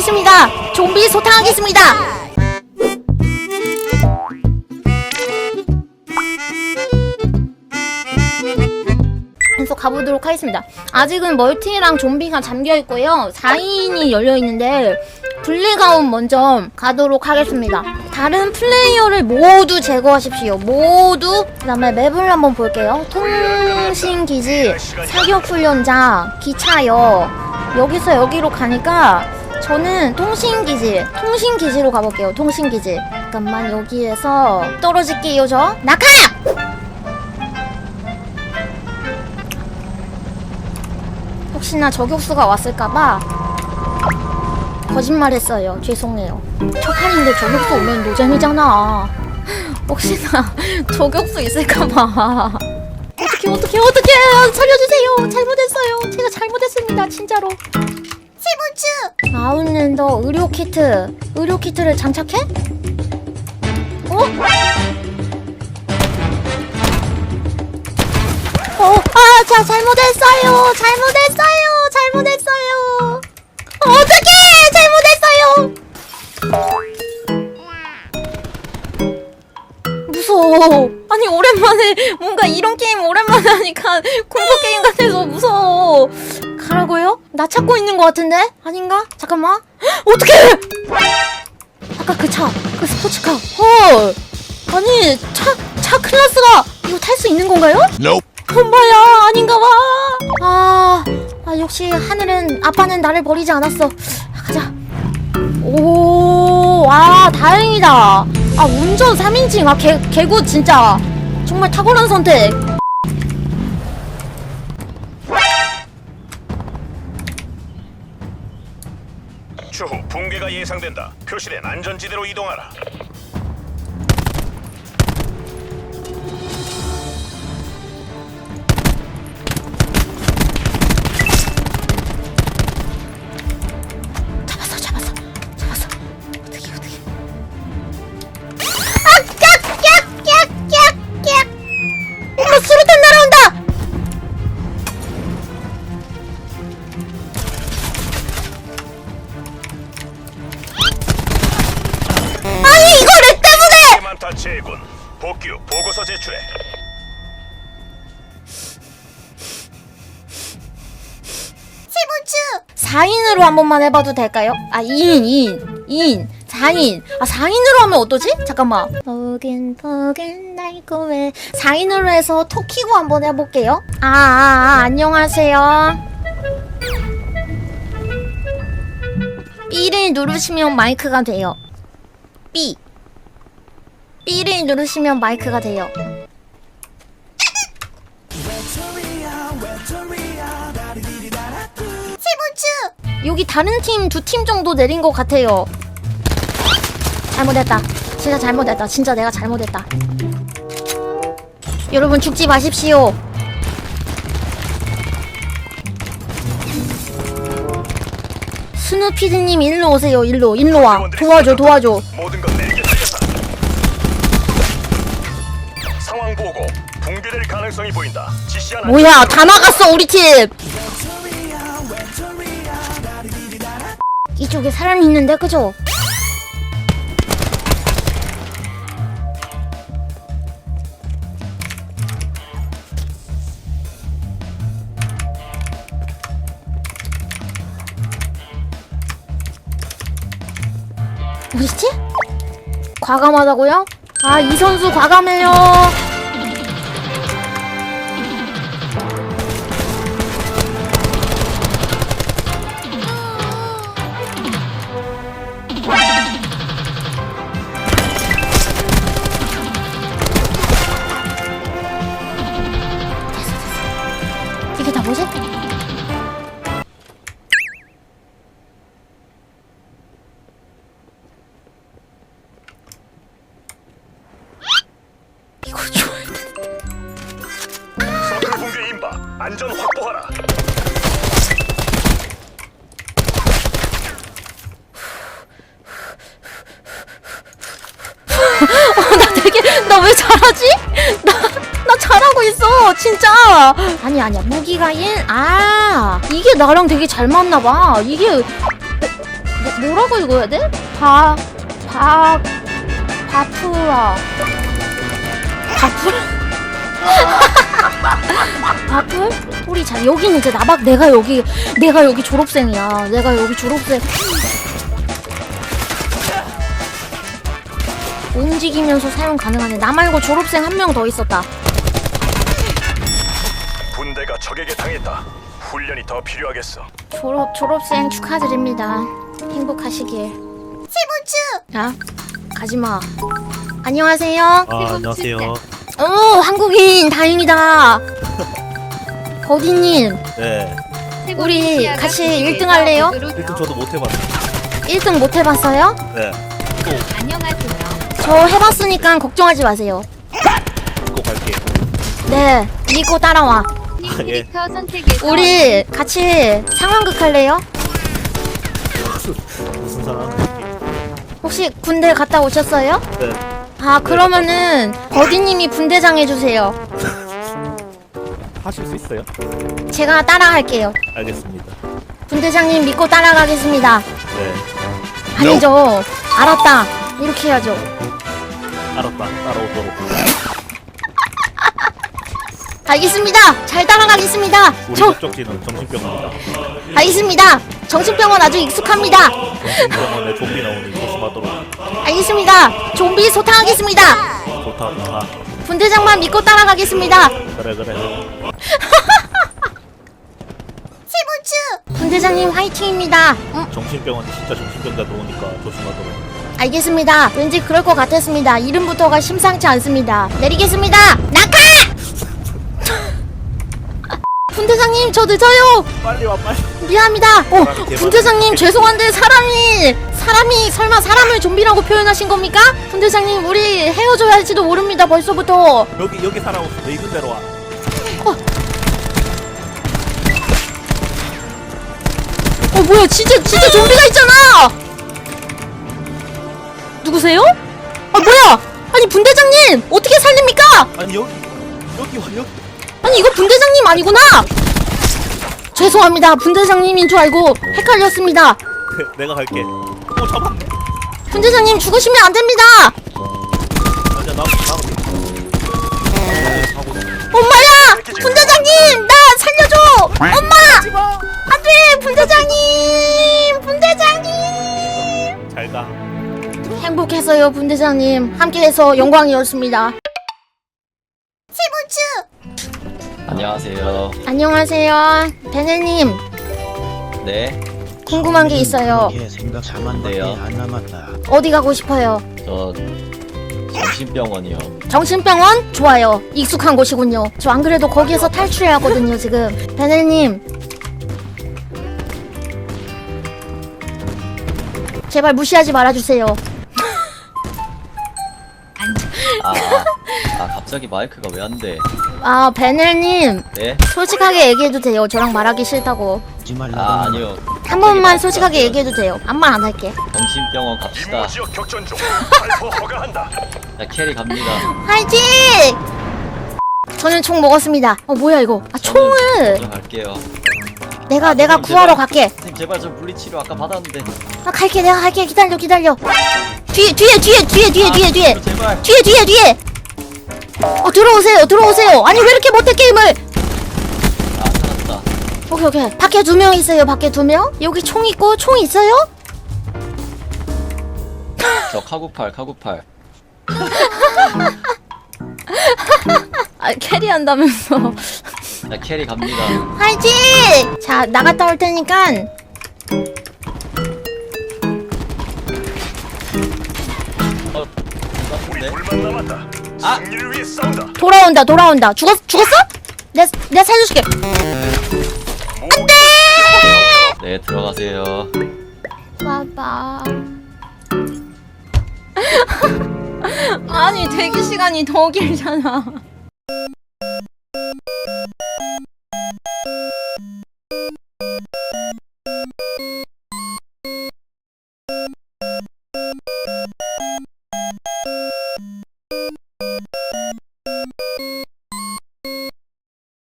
소탕하겠습니다. 좀비 소탕하겠습니다. 계속 가보도록 하겠습니다. 아직은 멀티랑 좀비가 잠겨 있고요. 4인이 열려 있는데 블랙아웃 먼저 가도록 하겠습니다. 다른 플레이어를 모두 제거하십시오. 모두. 그 다음에 맵을 한번 볼게요. 통신기지, 사격훈련장, 기차역. 여기서 여기로 가니까 저는 통신기지, 통신기지로 가볼게요. 통신기지. 잠깐만 여기에서 떨어질게요 저. 낙하! 혹시나 저격수가 왔을까봐 거짓말했어요. 죄송해요. 첫판인데 저격수 오면 노잼이잖아. 혹시나 저격수 있을까봐. 어떻게 어떻게 어떻게 살려주세요. 잘못했어요. 제가 잘못했습니다. 진짜로. 세븐츠. 아웃랜더 의료 키트. 의료 키트를 장착해? 어? 어, 아, 자, 잘못했어요. 잘못했어요. 잘못했어요. 어떡해! 잘못했어요. 무서워. 아니, 오랜만에, 뭔가 이런 게임 오랜만에 하니까 공포 게임 같아서 무서워. 나 찾고 있는 것 같은데? 아닌가? 잠깐만. 헉, 어떡해! 아까 그 차, 그 스포츠카. 헐. 아니, 차, 차 클라스가 이거 탈 수 있는 건가요? Nope. 엄마야 아닌가 봐. 아, 아 역시 하늘은 아빠는 나를 버리지 않았어. 가자. 오, 와 다행이다. 아 운전 3인칭 아 개, 개굿 진짜 정말 탁월한 선택. 붕괴가 예상된다. 표시된 안전지대로 이동하라. 제군. 복귀 후 보고서 제출해. 세븐츠 4인으로 한 번만 해봐도 될까요? 아 2인 2인 2인 4인 아 4인으로 하면 어떠지? 잠깐만 보긴 보긴 날고 왜 4인으로 해서 톡 키고 한 번 해볼게요 아, 아, 아 안녕하세요 B를 누르시면 마이크가 돼요 B B를 누르시면 마이크가 돼요. 세븐츠 여기 다른 팀 두 팀 정도 내린 것 같아요. 잘못했다. 진짜 잘못했다. 진짜 내가 잘못했다. 여러분 죽지 마십시오. 스누피드님 일로 오세요. 일로 일로 와. 도와줘 도와줘. 모든 건 내 가능성이 보인다. 지시한 안- 뭐야 다 나갔어 우리 팀 이쪽에 사람이 있는데 그죠? 어디지? 과감하다고요? 아 이 선수 과감해요 임박. 안전 확보하라. 나 되게 나 왜 잘하지? 나 나 잘하고 있어 진짜 아니 아니야 무기가 1아 이게 나랑 되게 잘 맞나 봐 이게 뭐, 뭐라고 읽어야 돼? 바, 바, 바프라. 바풀? 바풀? 우리 자 여기는 이제 나박 내가 여기 내가 여기 졸업생이야. 내가 여기 졸업생. 움직이면서 사용 가능하네. 나 말고 졸업생 한 명 더 있었다. 군대가 적에게 당했다. 훈련이 더 필요하겠어. 졸업 졸업생 축하드립니다. 행복하시길. 세번추. 야, 가지마. 안녕하세요. 아, 안녕하세요. 오, 한국인 다행이다. 버디님, 네. 우리 같이 1등 할래요? 1등 저도 못 해봤어요. 1등 못 해봤어요? 네. 안녕하세요. 저 해봤으니까 걱정하지 마세요. 꼭 갈게요. 네, 믿고 따라와. 예. 캐릭터 선택에서 우리 같이 상황극 할래요? 무슨 사람? 혹시 군대 갔다 오셨어요? 네. 아, 그러면은 버디님이 분대장 해주세요. 하실 수 있어요? 제가 따라갈게요. 알겠습니다. 분대장님 믿고 따라가겠습니다. 네. 아니죠. 알았다. 이렇게 해야죠. 알았다. 따라오도록. 알겠습니다. 잘 따라가겠습니다. 우리 저 목적지는 정신병원이다. 알겠습니다. 정신병원 아주 익숙합니다. 정신병원에 좀비 나오니 조심하도록. 알겠습니다. 좀비 소탕하겠습니다. 좋다. 좋다. 분대장만 믿고 따라가겠습니다. 그래, 그래. 분대장님 화이팅입니다. 음, 정신병원에 진짜 정신병자 들어오니까 조심하도록. 알겠습니다. 왠지 그럴 것 같았습니다. 이름부터가 심상치 않습니다. 내리겠습니다. 낙하! 분대장님 저 늦어요. 빨리 와, 빨리. 미안합니다. 어, 사람이 대박. 분대장님 죄송한데 사람이 사람이 설마 사람을 좀비라고 표현하신 겁니까? 분대장님 우리 헤어져야 할지도 모릅니다. 벌써부터. 여기, 여기. 내 있는 대로 와. 어 뭐야 진짜 진짜 좀비가 있잖아. 누구세요? 아 뭐야? 아니 분대장님 어떻게 살립니까? 아니, 여기. 여기 와, 여기. 아니 이거 분대장님 아니구나. 죄송합니다. 분대장님인 줄 알고 헷갈렸습니다. 네, 내가 갈게. 어, 잡았네. 분대장님 죽으시면 안 됩니다. 아니야. 사고. 엄마야! 분대장님! 나 살려줘! 엄마! 안 돼! 분대장님! 분대장님! 잘 가. 행복했어요 분대장님 함께해서 영광이었습니다 안녕하세요. 안녕하세요 베네님 네, 궁금한 게 있어요 예, 생각 네요. 안 남았다. 어디 가고 싶어요? 저 정신병원이요. 정신병원? 좋아요 익숙한 곳이군요 저 안 그래도 거기에서 탈출해야 하거든요 지금 베네님 제발 무시하지 말아주세요 아, 아, 아 갑자기 마이크가 왜 안 돼? 아 베넬님 네? 솔직하게 얘기해도 돼요 저랑 말하기 싫다고. 아, 아니요. 한 번만 솔직하게 얘기해도 돼요 아무 말 안 할게 정신병원 갑시다. 임무 지역 격전 중. 발포 허가한다. 자, 캐리 갑니다. 화이팅! 저는 총 먹었습니다. 어 뭐야 이거? 아 총을 저 갈게요. 내가 내가 구하러 갈게. 선생님 제발 저 물리치료 아까 받았는데. 아 갈게 내가 갈게 기다려 기다려. 뒤에 뒤에 뒤에 뒤에 뒤에 아, 뒤에 제발. 뒤에 뒤에 뒤에. 어 들어오세요 들어오세요. 아니 왜 이렇게 못해 게임을? 아, 살았다. 오케이 오케이 밖에 두 명 있어요 밖에 두 명. 여기 총 있고 총 있어요? 저 카구팔, 카구팔. 아 캐리한다면서. 자, 캐리 갑니다. 화이팅! 자 나갔다 올 테니까 어, 우리 네? 아! 승리를 위해 싸운다. 돌아온다 돌아온다. 죽었 죽었어? 내 내가 살려줄게. 네, 들어가세요. 봐봐. 아니 대기 시간이 더 길잖아.